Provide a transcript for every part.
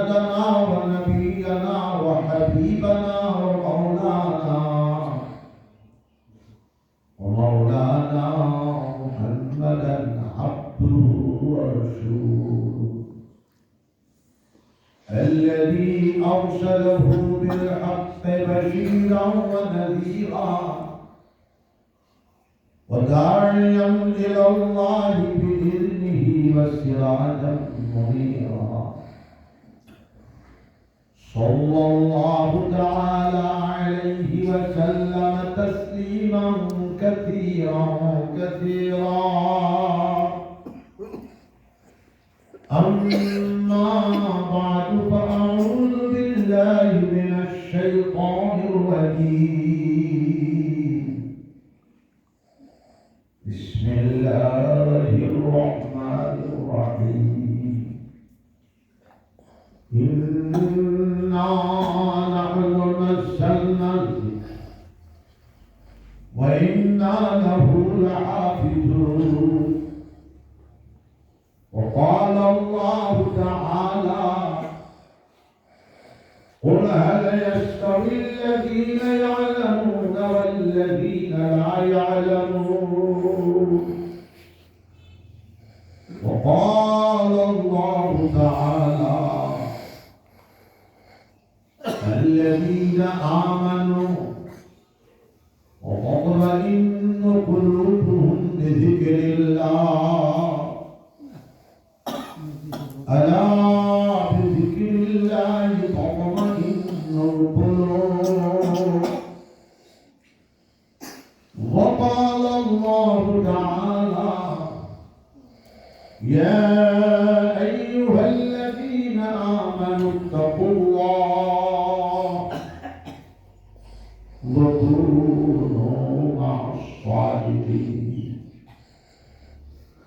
وسندنا ونبينا وحبيبنا ومولانا ومولانا محمدا عبده ورسوله. الذي أرسله بالحق بشيرا ونذيرا وداعيا إلى الله بإذنه وسراجا منيرا. صلى الله تعالى عليه وسلم تسليما كثيرا كثيرا. أما بعد فأعوذ بالله من الشيطان الرجيم.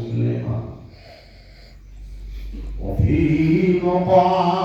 مسلم ومسلمة وفي مقام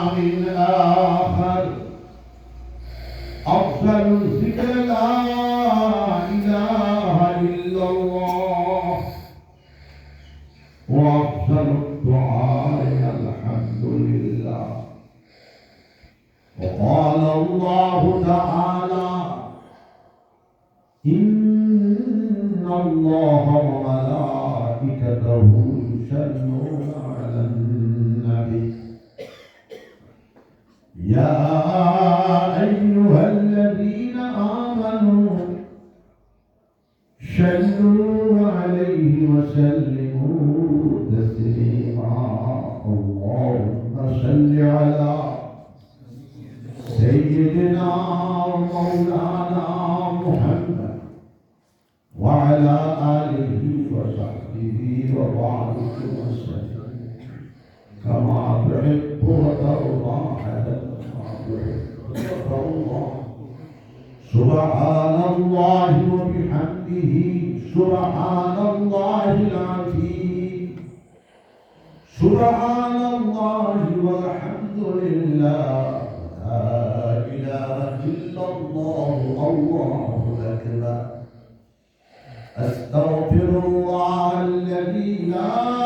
سبحان الله وبحمده. سبحان الله العظيم. سبحان الله والحمد لله. لا إله إلا الله الله أكبر أستغفر الله الذي لا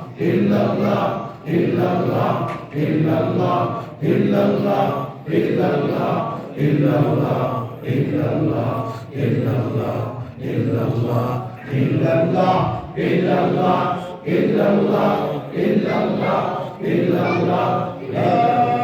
illallah illallah illallah illallah illallah illallah illallah illallah illallah illallah illallah illallah illallah illallah la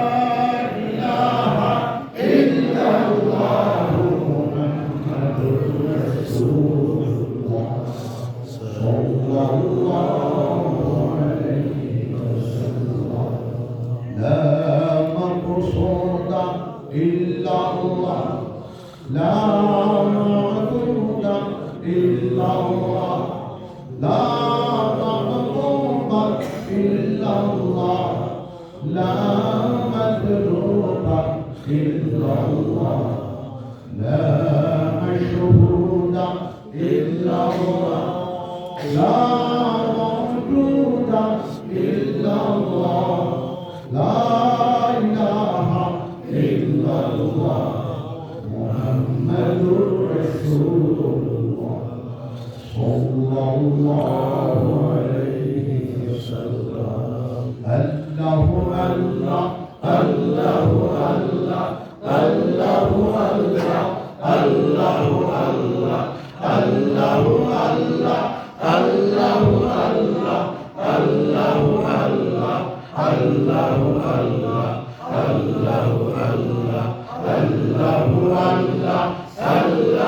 Tchau.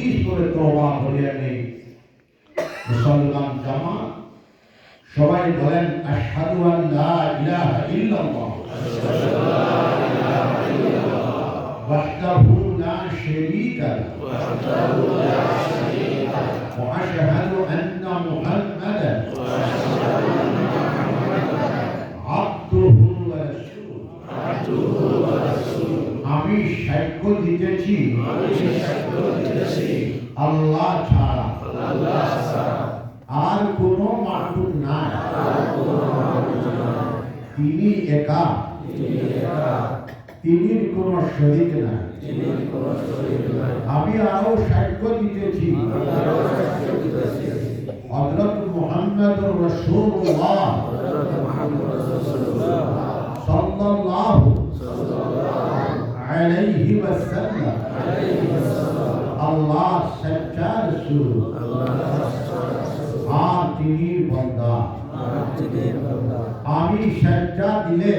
বিশেষ করে তোমা আল্লাহ ছাড়া। আর কোনো মাহবুব নাই। তিনি একা। তিনি কোন শরীর নাই। আমি আরও সাক্ষ্য দিতেছি। হজরত মোহাম্মদ রসুল্লাহ সাল্লাল্লাহু আলাইহি ওয়াসাল্লাম। আল্লাহ সচ্চা রাসূল আর তিনি বন্দা। আমি সজ্জা দিলে।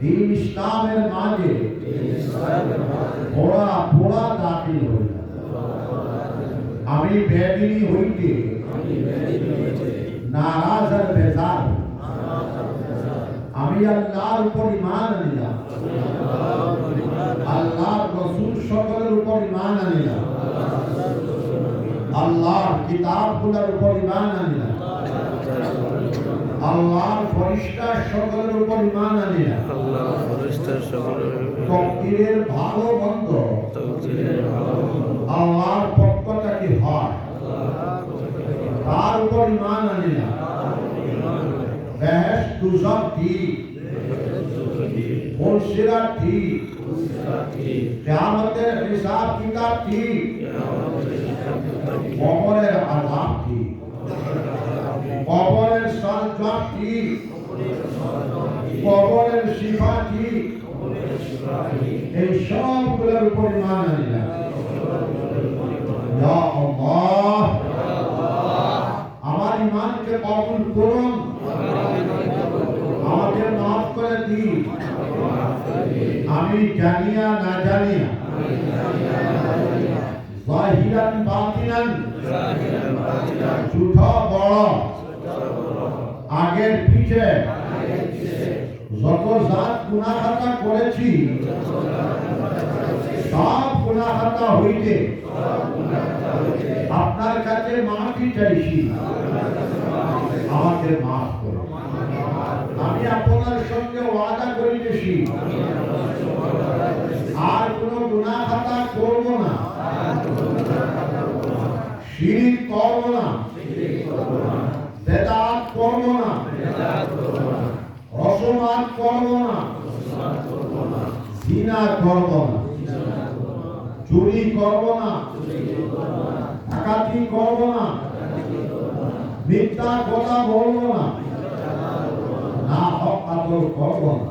দিন ইসলামের মাঝে। পোড়া পোড়া দাখিল হইল আমি বেদিনী হইতে। নারাজ আর বেজার আমি আল্লাহর উপর ইমান আনিলাম। আল্লাহর রসুল সকলের উপর ইমান আনিলাম আল্লাহর কিতাবগুলোর উপর ইমান আনিলাম আল্লাহর ফরিস্তার সকলের উপর ইমান আনিলাম আল্লাহ ফেরেশতার সকলের তকদিরের ভালো বন্ধ। তকদিরের ভালো আল্লাহর পক্ষ থেকে হয়? তার উপর ইমান আনিলাম বেহেস দুজক ঠিক ফুলসিরা ঠিক কেয়ামতের হিসাব কিতাব ঠিক কবরের আজাব ঠিক কবরের সজ্জা ঠিক কবরের শিফা ঠিক এই সবগুলোর উপর ইমান আনিলাম আমার ইমানকে কবুল করুন আমাকে মাফ করে দিন আমি জানিয়া না জানিয়া জাহিরান বাতিনান ছোট বড়, আগের পিছে যত জাত গুণাখাতা করেছি, সব গুণাখাতা হইতে আপনার কাছে মাফি চাইছি। আমাকে মাফ করুন। আমি আপনার সঙ্গে ওয়াদা করিতেছি আর কোন গুণাখাতা করব না শিরিক করব না বেদাত করব না অসমান করব না জিনা করব না চুরি করব না ডাকাতি করব না। মিথ্যা কথা বলব না। না, হক আদর করব না।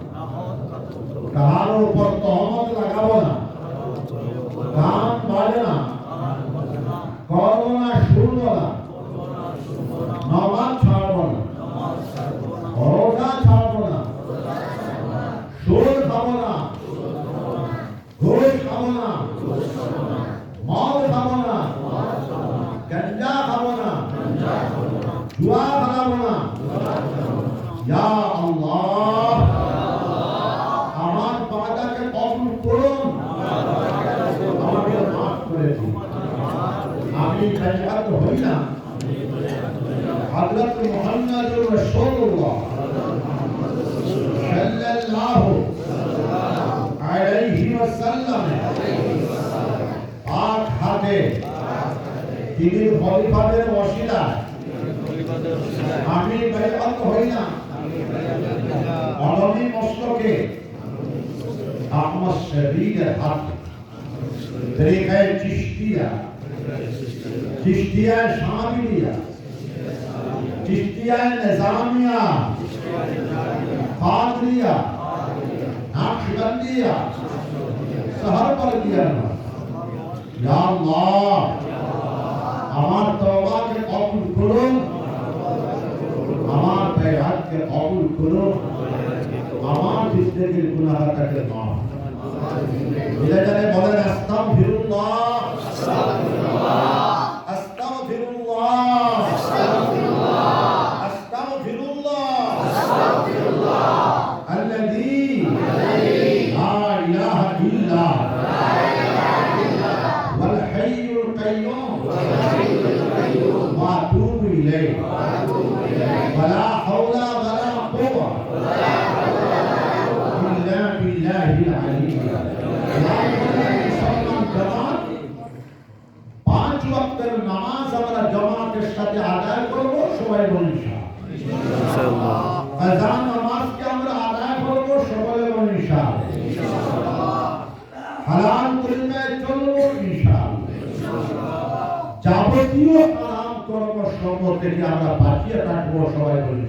কারোর উপর তহমত লাগাবো না গান বাজে না করব না শুনব না নমাজ ছাড়বো না রোজা ছাড়বো না সুর খাব না ঘুষ খাব না মদ খাব না গঞ্জা খাব না জুয়া খেলাবো না ইয়া আল্লাহ আমার বাদাকে কবুল করুন আমাকে মাফ করে দিন বেজাত হই না হযরত মুহাম্মদুর রাসূলুল্লাহ সাল্লাল্লাহু আলাইহি ওয়াসাল্লাম পাক হাতে তিনি খলিফাদের ওসিলা আমি বেজাত হই না অলমি মস্তকে আহমদ শহীদের হাত তরিকায় চিশতিয়া চিস্তিয়ায় শামিলিয়া। চিস্তিয়ায় নিজামিয়া। আমার তওবাকে কবুল করুন আমার কবুল করুন আমার জিন্দেগির মাফ। এটা জানে বলেন আস্তাগফিরুল্লাহ আস্তাগফিরুল্লাহ। বিল্লাহিল আলিম পাঁচ ওয়াক্তের নামাজ আমরা জামাতের সাথে আদায় করব সবাই ইনশাআল্লাহ আমরা আদায় করব সবাই ইনশাআল্লাহ চলব ইনশাআল্লাহ যাবতীয় হারাম থেকে আমরা বাঁচিয়ে থাকব সবাই বলি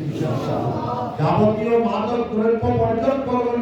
ইনশাআল্লাহ যাবতীয় মাদক দ্রব্য পর্যন্ত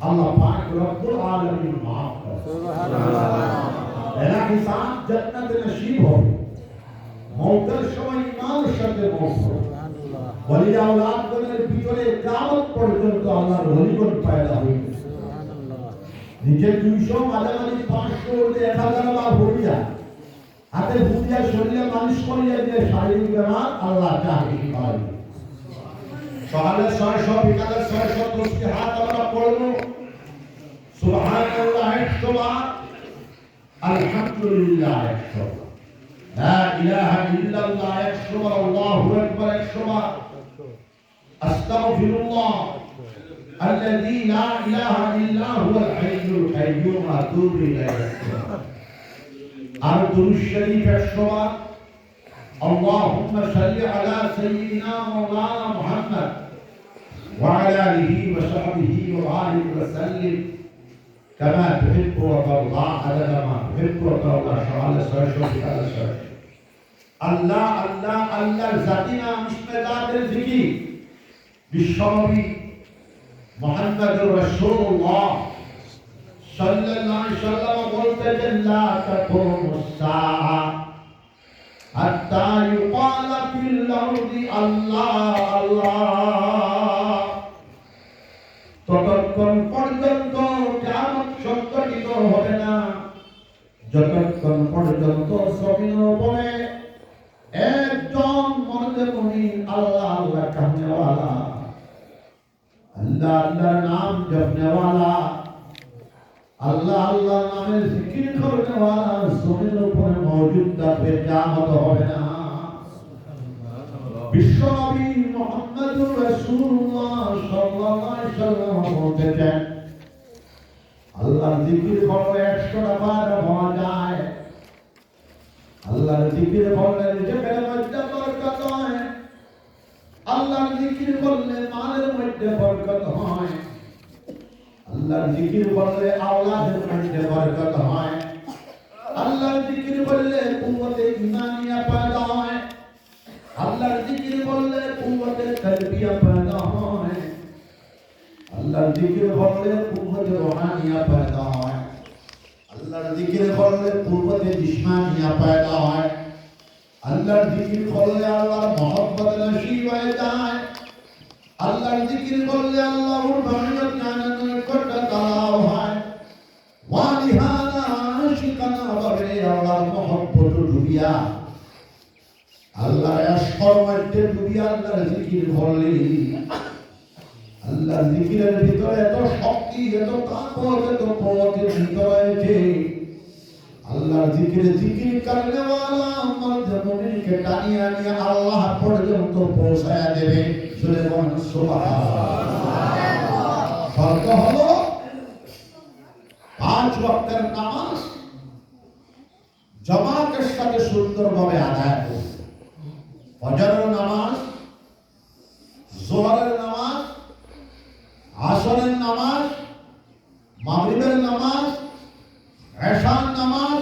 আল্লাহ পাক রব্বুল আলামিন মাফ করে এরা হিসাব জান্নাতে নসিব হবে মৌতের সময় ইমানের সাথে মৌত হবে ওলি আওলাদগণের ভিতরে কিয়ামত পর্যন্ত আল্লাহর ওলিগণ পয়দা হইবে নিজের দুইশো মাঝামাঝি পাঁচশো উঠে এক হাজার বার ভরিয়া হাতে ভুলিয়া শরীরে মানুষ করিয়া যে শারীরিক বেমার আল্লাহ চাকরি পাবে সকালে ছয়শো বিকালে ছয়শো দশটি হাত আমরা পড়বো সুবহানাল্লাহ একশো বার আলহামদুলিল্লাহ একশো বার লা ইলাহা ইল্লাল্লাহ একশো বার আল্লাহু আকবার একশো বার আস্তাগফিরুল্লাহ الذي لا إله إلا هو الحي القيوم أتوب إليه আর দুরুদ শরীফ একশো বার اللهم صل على سيدنا مولانا محمد وعلى آله وصحبه وبارك وسلم كما تحب وترضى عدد ما تحب وترضى شعال سرشو بكال سرشو আল্লাহ আল্লাহ আল্লাহর জাতি নাম ইসমে জাতের জিকির বিশ্বনবী মুহাম্মদুর রাসূলুল্লাহ সাল্লাল্লাহু আলাইহি সাল্লাম বলতেছেন লা তাকুমুস সাআ হাত্তা ইউকাল ফিল আরদি আল্লাহ আল্লাহ। ততক্ষণ পর্যন্ত কিয়ামত সংঘটিত হবে না। যতক্ষণ পর্যন্ত জমিন উপরে একজন মনে মনি আল্লাহ আল্লাহ কামনেওয়ালা। আল্লাহ, আল্লাহর নাম জপনেওয়ালা। আল্লাহ আল্লাহ নামের জিকির করনেওয়ালা জমিন উপরে মৌজুদ থাকবে কিয়ামত হবে না। বিশ্বনবী মুহাম্মদুর রাসূলুল্লাহ সাল্লাল্লাহু আলাইহি সাল্লাম বলতেছেন আল্লাহর জিকির করলে একশোটা বার হওয়া যায়। আল্লাহর জিকির করলে রিজকের মধ্যে বরকত হয়। আল্লাহর জিকির করলে মালের মধ্যে বরকত হয়। আল্লাহর জিকির করলে আওলাদের মধ্যে বরকত হয়। আল্লাহর জিকির করলে কুওয়াতে ইমানিয়া পয়দা হয়। আল্লাহর জিকির করলে কুওয়াতে তারবিয়া পয়দা হয়। আল্লাহর জিকির করলে কুওয়াতে রুহানিয়া পয়দা হয়। আল্লাহর জিকির করলে কুওয়াতে জিসমানিয়া পয়দা হয়। আল্লাহর জিকির করলে আল্লাহর মহব্বত নসিব হয়ে যায়। আল্লাহর জিকির করলে আল্লাহর রহমত জানার করলে জিকিরের জিকিরে করলে টানিয়ে নিয়ে আল্লাহ পর্যন্ত পৌঁছায়া দেবে। বল সুবহানাল্লাহ। শর্ত হলো। পাঁচ ওয়াক্তের নামাজ জামাতের সাথে সুন্দরভাবে আদায় করবে ফজরের নামাজ, জোহরের নামাজ, আসরের নামাজ, মাগরিবের নামাজ, এশার নামাজ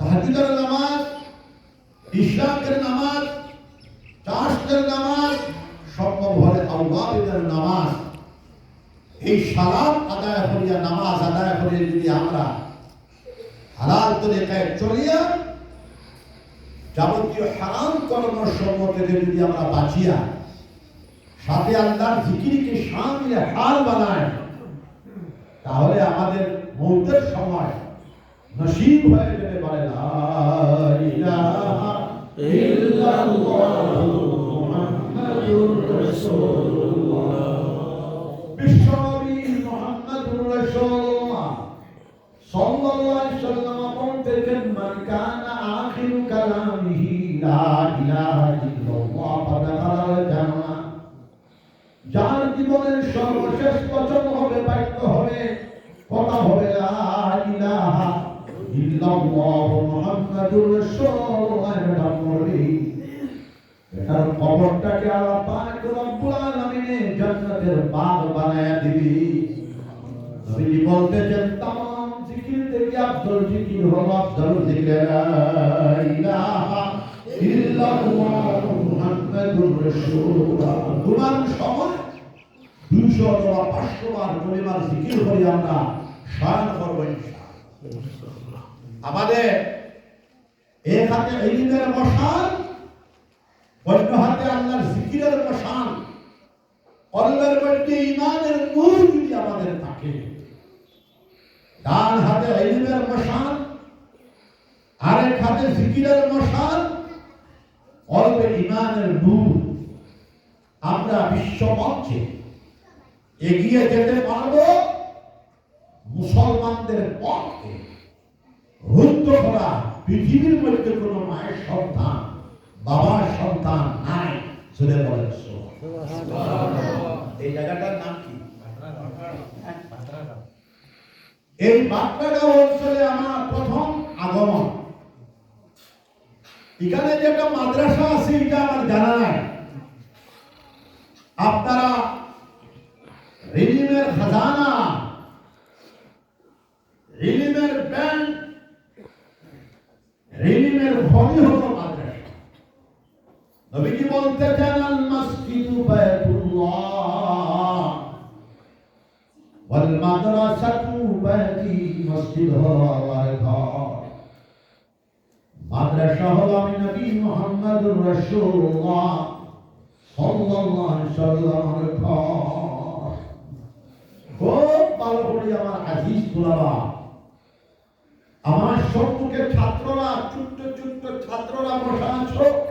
তাহাজ্জুদের নামাজ ইশরাকের নামাজ চাষের নামাজ সম্ভব হলে আউলাদের নামাজ এই আদায় করিয়া, নামাজ আদায় করিয়া যদি আমরা হালাল চলিয়া যাবতীয় হারাম থেকে যদি আমরা বাঁচিয়া সাথে আল্লাহর হাল বানায় তাহলে আমাদের মৌতের সময় নসিব হয়ে যেতে পারে লা ইলাহা ইল্লাল্লাহু মুহাম্মাদুর রাসূলুল্লাহ বিশ্বনবী মুহাম্মাদুর রাসূলুল্লাহ সাল্লাল্লাহু আলাইহি সাল্লাম বলতেছেন যার জীবনের সর্বশেষ বচন হবে বাক্য হবে কথা হবে লা ইলাহা দিবি। নবীজি বলতেছেন জিকির থেকে আফদল জিকির হলো আফদল জিকির লা ইলাহা ইল্লাল্লাহ মুহাম্মাদুর রাসূলুল্লাহ তোমার সময় দুইশো অথবা পাঁচশো বার পরিমাণ জিকির করি আমরা স্মরণ করব। আমাদের এক হাতে ইলিমের মশাল, অন্য হাতে আল্লাহর জিকিরের মশাল কল্লের মধ্যে ইমানের নূর যদি আমাদের থাকে, ডান মশাল আরেক হাতে জিকিরের মশাল অল্পে ইমানের নূর। আমরা বিশ্বমঞ্চে এগিয়ে যেতে পারব মুসলমানদের পক্ষে। রুদ্ধ করা পৃথিবীর মধ্যে কোনো মায়ের সন্তান বাবার সন্তান নাই শুনে বলেন এই জায়গাটার নাম কি? এই বাট্টাগাঁও অঞ্চলে আমার প্রথম আগমন। এখানে যে একটা মাদ্রাসা আছে, এটা আমার জানা নাই। আপনারা রিলিমের খাজানা খুব ভালো করে আমার আমার সম্মুখে ছাত্ররা ছোট্ট ছোট্ট ছাত্ররা বসা আছো।